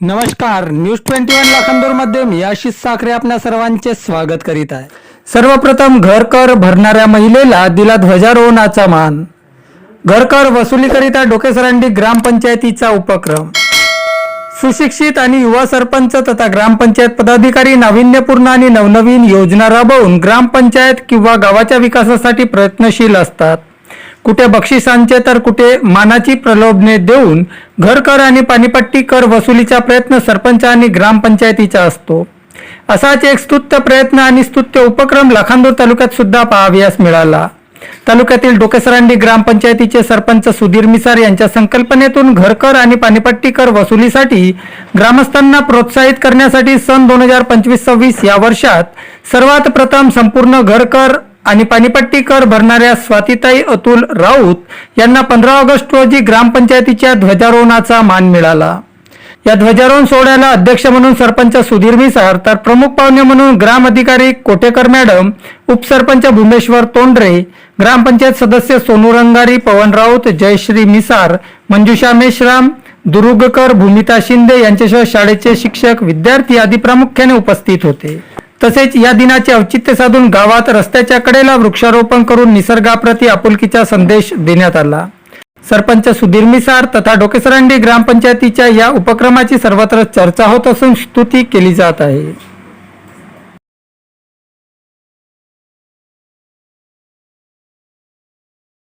नमस्कार news twenty one लाखांदूरमध्ये मी आशिष साखरे आपल्या सर्वांचे स्वागत करीत आहे. सर्वप्रथम घरकर भरणाऱ्या महिलेला दिला ध्वजारोहणाचा मान. घरकर वसुलीकरिता डोकेसरांडी ग्रामपंचायतीचा उपक्रम. सुशिक्षित आणि युवा सरपंच तथा ग्रामपंचायत पदाधिकारी नाविन्यपूर्ण आणि नवनवीन योजना राबवून ग्रामपंचायत किंवा गावाच्या विकासासाठी प्रयत्नशील असतात. कुठे बक्षिसांचे तर कुठे मानाची प्रलोभने देऊन घरकर आणि पाणीपट्टी कर वसुलीचा प्रयत्न सरपंच आणि ग्रामपंचायतीचा असतो. असाच एक स्तुत्य प्रयत्न आणि स्तुत्य उपक्रम लखांदूर तालुक्यात सुद्धा पाहावयास मिळाला. तालुक्यातील डोकेसरांडी ग्रामपंचायतीचे सरपंच सुधीर मिसार यांच्या संकल्पनेतून घरकर आणि पाणीपट्टी कर वसुलीसाठी ग्रामस्थांना प्रोत्साहित करण्यासाठी सन दोन हजार पंचवीस सव्वीस या वर्षात सर्वात प्रथम संपूर्ण घरकर आणि पाणीपट्टी कर भरणाऱ्या स्वातीताई अतुल राऊत यांना पंधरा ऑगस्ट रोजी ग्रामपंचायतीच्या ध्वजारोहणाचा मान मिळाला. या ध्वजारोहण सोहळ्याला अध्यक्ष म्हणून सरपंच सुधीर मिसार तर प्रमुख पाहुणे म्हणून ग्राम अधिकारी कोटेकर मॅडम उपसरपंच भूमेश्वर तोंडरे ग्रामपंचायत सदस्य सोनू रंगारी पवन राऊत जयश्री मिसार मंजुषा मेश्राम दुरुगकर भूमिता शिंदे यांच्याशिवाय शाळेचे शिक्षक विद्यार्थी आदी प्रामुख्याने उपस्थित होते. तसेच या दिनाचे औचित्य साधून गावात रस्त्याच्या कडेला वृक्षारोपण करून निसर्गाप्रती आपुलकीचा संदेश देण्यात आला. सरपंच सुधीर मिसार तथा डोकेसरांडी ग्रामपंचायतीच्या या उपक्रमाची सर्वत्र चर्चा होत असून स्तुती केली जात आहे.